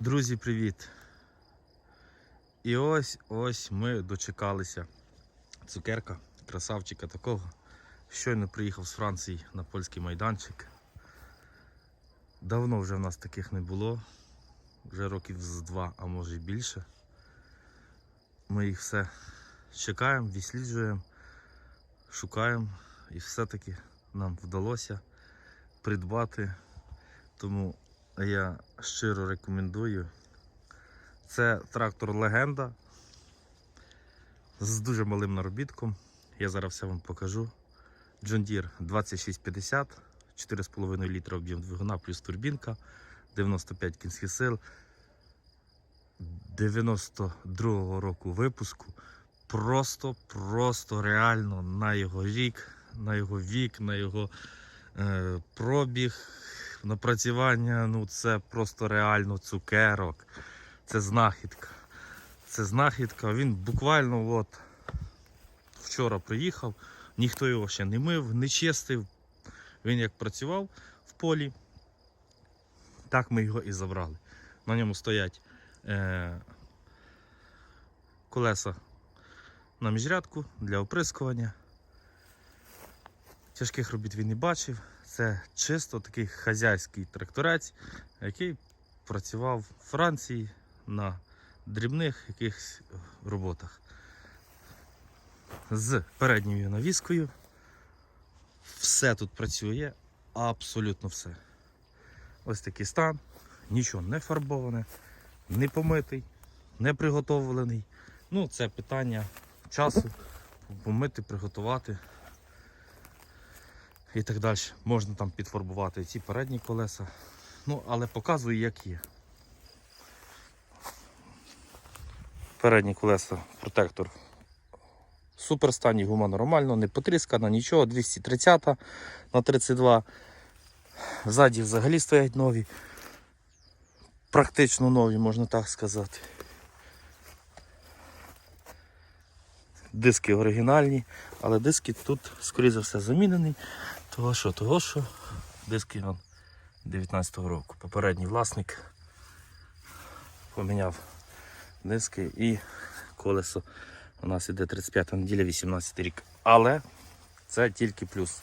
Друзі, привіт! І ось ось ми дочекалися цукерка, красавчика такого. Щойно приїхав з Франції на польський майданчик. Давно вже в нас таких не було, вже років з два, а може й більше. Ми їх все чекаємо, відсліджуємо, шукаємо і все-таки нам вдалося придбати. Тому я щиро рекомендую. Це трактор Легенда з дуже малим наробітком. Я зараз все вам покажу. John Deere 2650, 4,5 літра об'єм двигуна плюс турбінка, 95 кінських сил, 92-го року випуску. Просто, просто реально на його рік, на його вік, на його е, пробіг, напрацювання, ну це просто реально цукерок. Це знахідка. Це знахідка. Він буквально от вчора приїхав, ніхто його ще не мив, не чистив. Він як працював в полі, так ми його і забрали. На ньому стоять е- колеса на міжрядку для оприскування. Тяжких робіт він не бачив. Це чисто такий хазяйський тракторець, який працював в Франції на дрібних якихось роботах. З передньою навіскою. Все тут працює, абсолютно все. Ось такий стан, нічого не фарбоване, не помитий, не приготовлений. Ну, це питання часу помити, приготувати і так далі. Можна там підфарбувати ці передні колеса. Ну, але показую, як є. Передні колеса, протектор. Супер стані, гума нормально, не потріскана, нічого, 230 на 32. Ззаді взагалі стоять нові. Практично нові, можна так сказати. Диски оригінальні, але диски тут, скоріше за все, замінені. Того що, того що диски он 19-го року. Попередній власник поміняв диски і колесо у нас іде 35 неділя, 18 рік. Але це тільки плюс.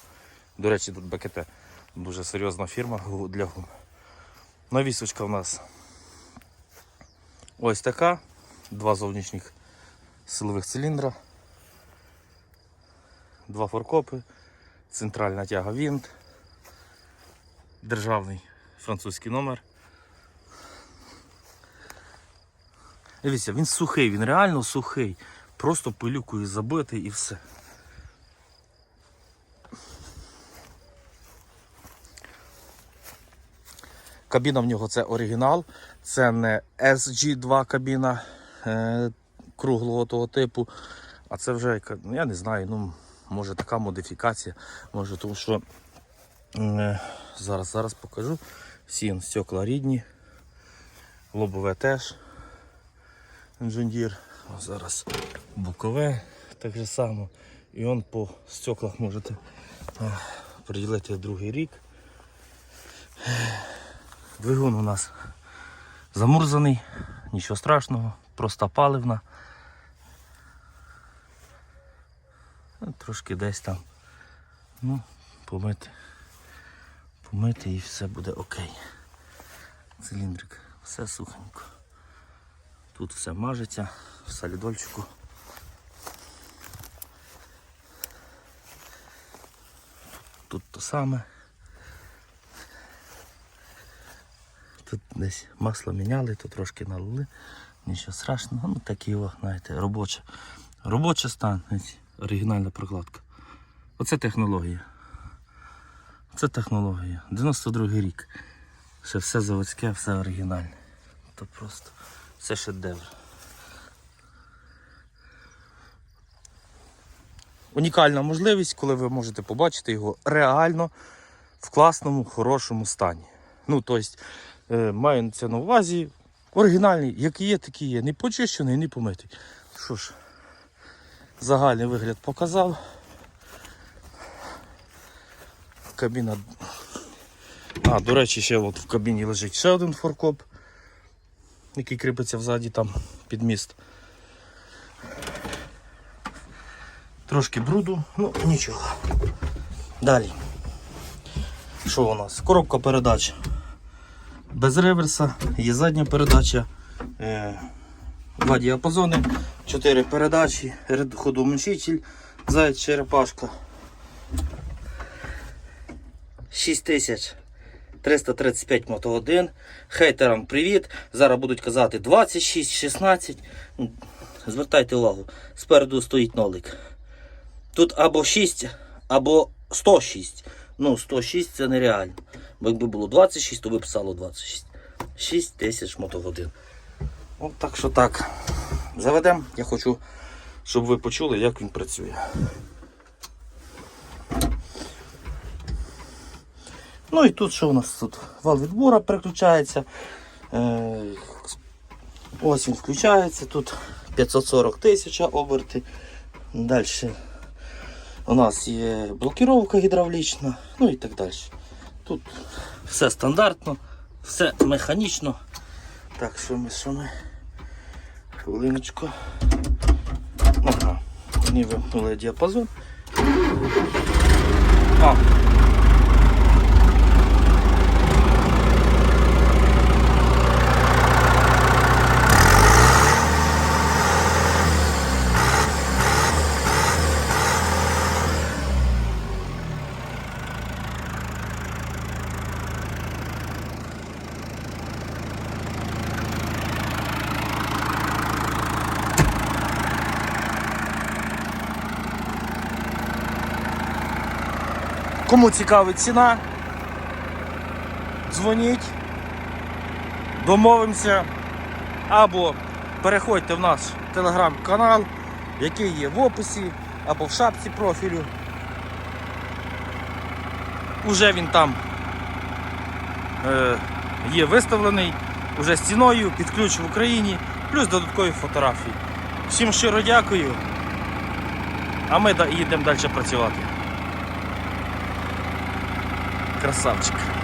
До речі, тут БКТ дуже серйозна фірма для гум. Навісочка у нас ось така. Два зовнішніх силових циліндра, два форкопи, центральна тяга вінт, державний французький номер. Дивіться, він сухий, він реально сухий. Просто пилюкою забитий і все. Кабіна в нього це оригінал, це не SG2 кабіна е, круглого того типу. А це вже, я не знаю, ну, може така модифікація, може тому що е, зараз, зараз покажу. Всі стекла рідні, лобове теж. Інжендір. Зараз бокове так же само. І он по стеклах можете е, приділити другий рік. Двигун у нас замурзаний, нічого страшного, просто паливна. Ну, Трошки десь там. Ну, помити. Помити і все буде окей. Циліндрик, все сухенько. Тут все мажеться в солідольчику. Тут то саме. Тут десь масло міняли, тут трошки налили. Нічого страшного, ну такі його, знаєте, робоче. Робочий стан, оригінальна прокладка. Оце технологія. Це технологія. 92 рік. Ще все заводське, все оригінальне. То просто це шедевр. Унікальна можливість, коли ви можете побачити його реально в класному, хорошому стані. Ну, тобто, маю це на увазі. Оригінальний, який є, такий є. Не почищений, не помитий. Що ж, загальний вигляд показав. Кабіна. А, до речі, ще от в кабіні лежить ще один форкоп. який кріпиться взаді там під міст. Трошки бруду, ну нічого. Далі. Що у нас? Коробка передач. Без реверса, є задня передача. Два діапазони, 4 передачі, ходоуміншитель, заяць черепашка. 6335 мотогодин. Хейтерам привіт. Зараз будуть казати 26, 16. Звертайте увагу, спереду стоїть нолик. Тут або 6, або 106. Ну, 106 це нереально. Бо якби було 26, то би писало 26. 6 тисяч мотогодин. От так що так. Заведемо. Я хочу, щоб ви почули, як він працює. Ну і тут що у нас тут? Вал відбора переключається. Е, Ось він включається. Тут 540 тисяч оберти. Далі у нас є блокіровка гідравлічна, ну і так далі. Тут все стандартно, все механічно. Так, що ми, що? Хвилиночку. Ага, мені вимкнули діапазон. А, Кому цікавить ціна, дзвоніть, домовимося або переходьте в наш телеграм-канал, який є в описі або в шапці профілю. Уже він там е, є виставлений, уже з ціною, під ключ в Україні, плюс додаткові фотографії. Всім щиро дякую, а ми їдемо далі працювати. Красавчик.